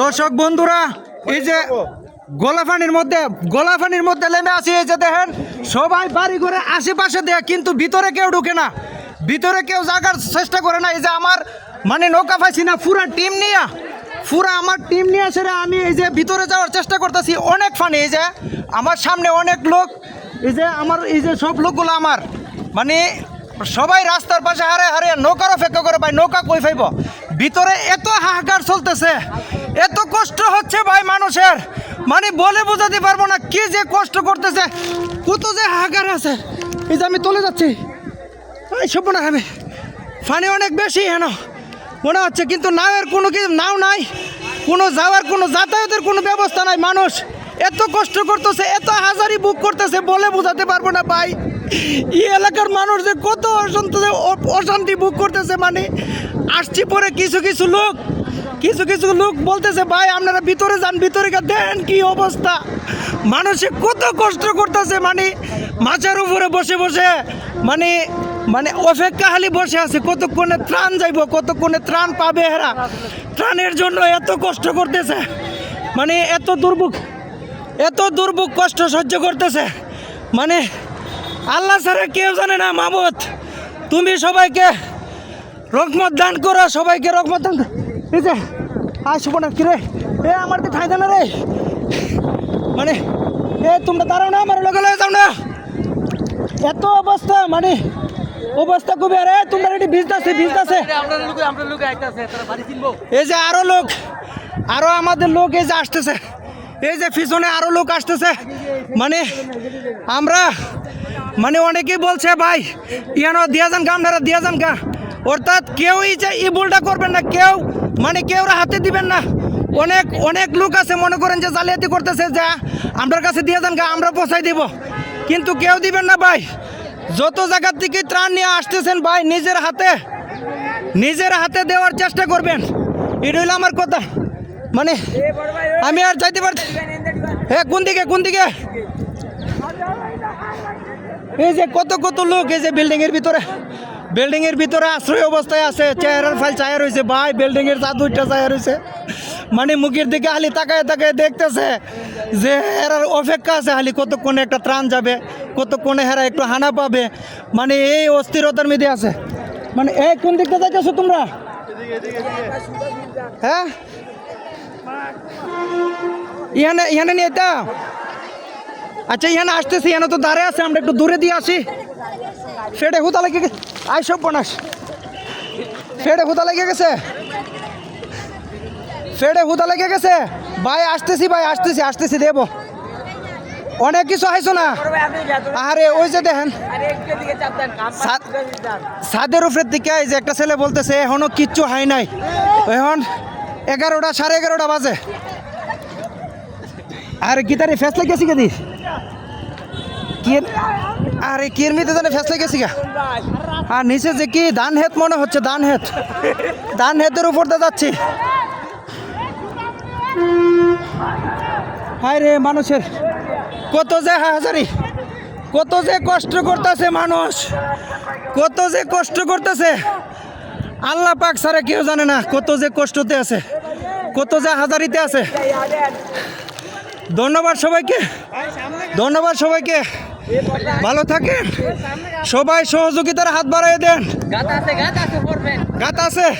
দর্শক বন্ধুরা, এই যে গোলাফানির মধ্যে গোলাফানির মধ্যে নেমে আসি, এই যে দেখেন, সবাই বাড়ি ঘরে আশেপাশে দেয়, কিন্তু ভিতরে কেউ ঢুকে না। ভিতরে কেউ জাগার চেষ্টা করে না, এই যে আমার মানে নৌকা পাইছি না, পুরা টিম নিয়ে, পুরা আমার টিম নিয়ে সেরা আমি এই যে ভিতরে যাওয়ার চেষ্টা করতেছি, অনেক ফানি এই যে আমার সামনে অনেক লোক, এই যে আমার, এই যে সব লোকগুলো আমার মানে সবাই রাস্তার পাশে হারে হারে নৌকার অপেক্ষা করে, ভাই, নৌকা কই ফাইব ভিতরে এত হাহাকার চলতেছে এত কষ্ট হচ্ছে ভাই মানুষের। মানে বলে বোঝাতে পারব না কি যে কষ্ট করতেছে। কত যে হাগার আছে। এই যে আমি চলে যাচ্ছি। সব আমি ফানি অনেক বেশি হেন। মনে হচ্ছে কিন্তু নাওয়ের কোনো কি নাও নাই। কোনো যাওয়ার, কোনো যাতায়াতের কোনো ব্যবস্থা নাই। মানুষ এত কষ্ট করতেছে, এত হাজারি বুক করতেছে বলে বোঝাতে পারব না ভাই। এই এলাকার মানুষ যে কত অশান্ত অশান্তি ভোগ করতেছে মানে আসছি পরে কিছু কিছু লোক, কিছু কিছু লোক বলতেছে, ভাই, আপনারা ভিতরে যান, ভিতরে দেন কি অবস্থা? মানুষে কত কষ্ট করতেছে মানে মাছের উপরে বসে বসে মানে মানে অপেক্ষা খালি বসে আছে, কতক্ষণে ত্রাণ যাইব, কতক্ষণে ত্রাণ পাবে এরা? ত্রাণের জন্য এত কষ্ট করতেছে মানে এত দুর্ভোগ এত দুর্ভোগ কষ্ট সহ্য করতেছে মানে আল্লাহ ছাড়া কেউ জানে না মামত তুমি সবাইকে রকমত দান করো, সবাইকে রকমত দান এই যে আসব না কিরে এ, আমার তো ঠাই না রে। মানে এ, তোমরা দাঁড়াও না, আমার লগে লগে যাও না। এত অবস্থা মানে অবস্থা খুবই, আরে, তোমরা এটি বাড়ি চিনবো এই যে, আরও লোক, আরও আমাদের লোক এই যে আসতেছে। এই যে, পিছনে আরও লোক আসতেছে। মানে আমরা মানে অনেকেই বলছে, ভাই, ইয়ানো দিয়া যান গা, আপনারা দিয়া যান গা। অর্থাৎ কেউই যে এই ভুলটা করবেন না, কেউ মানে কেউ হাতে দিবেন না। অনেক অনেক লোক আছে, মনে করেন যে জালিয়াতি করতেছে যে, আপনার কাছে দিয়ে যান গা, আমরা পৌঁছাই দিব। কিন্তু কেউ দিবেন না, ভাই। যত জায়গার থেকে ত্রাণ নিয়ে আসতেছেন, ভাই, নিজের হাতে নিজের হাতে দেওয়ার চেষ্টা করবেন। এটা হইল আমার কথা। মানে আমি আর যাইতে পারছি হ্যাঁ কোন দিকে কোন দিকে? এই যে কত কত লোক এই যে বিল্ডিং এর ভিতরে বিল্ডিং এর ভিতরে আশ্রয় অবস্থায় আছে, চেয়ারের ফাইল চায়ের হয়েছে ভাই বিল্ডিং এর চা দুইটা চায়ের হয়েছে মানে মুখের দিকে হালি তাকায় তাকায় দেখতেছে যে এরার অপেক্ষা আছে, হালি কত কতক্ষণে একটা ত্রাণ যাবে, কত কতক্ষণে হেরা একটু হানা পাবে। মানে এই অস্থিরতার মধ্যে আছে। মানে এই কোন দিকটা যাইতেছো তোমরা? হ্যাঁ? ইহানে ইহানে নিয়ে এটা আচ্ছা ইহানে আসতেছি ইহানে তো দাঁড়ে আছে আমরা একটু দূরে দিয়ে আসি। ফেডে হুতা লেগে গেছে আই সব বনাস ফেডে হুতা লেগে গেছে। ফেডে হুতা লেগে গেছে। ভাই আসতেছি ভাই আসতেছি আসতেছি দেব। অনেক কিছু আইছো না? আরে ওই যে দেখেন। ছাদের উপরের দিকে এই যে একটা ছেলে বলতেছে এখনও কিচ্ছু হাই নাই। এখন এগারোটা সাড়ে এগারোটা বাজে। আরে গীতারে ফেস লেগেছি কে দি কি আরে কিরমিতে জানে ফেস লেগেছি গা। আর নিচে যে কি ধান হেত মনে হচ্ছে ধান হেত ধান হেতের উপর দিয়ে যাচ্ছি। হায় রে মানুষের, কত যে হাজারি, কত যে কষ্ট করতেছে মানুষ, কত যে কষ্ট করতেছে। আল্লাহ পাক ছাড়া কেউ জানে না কত যে কষ্টতে আছে, কত যে হাজারিতে আছে। ধন্যবাদ সবাইকে। ধন্যবাদ সবাইকে। ভালো থাকেন। সবাই সহযোগিতার হাত বাড়াই দেন। গাত আছে।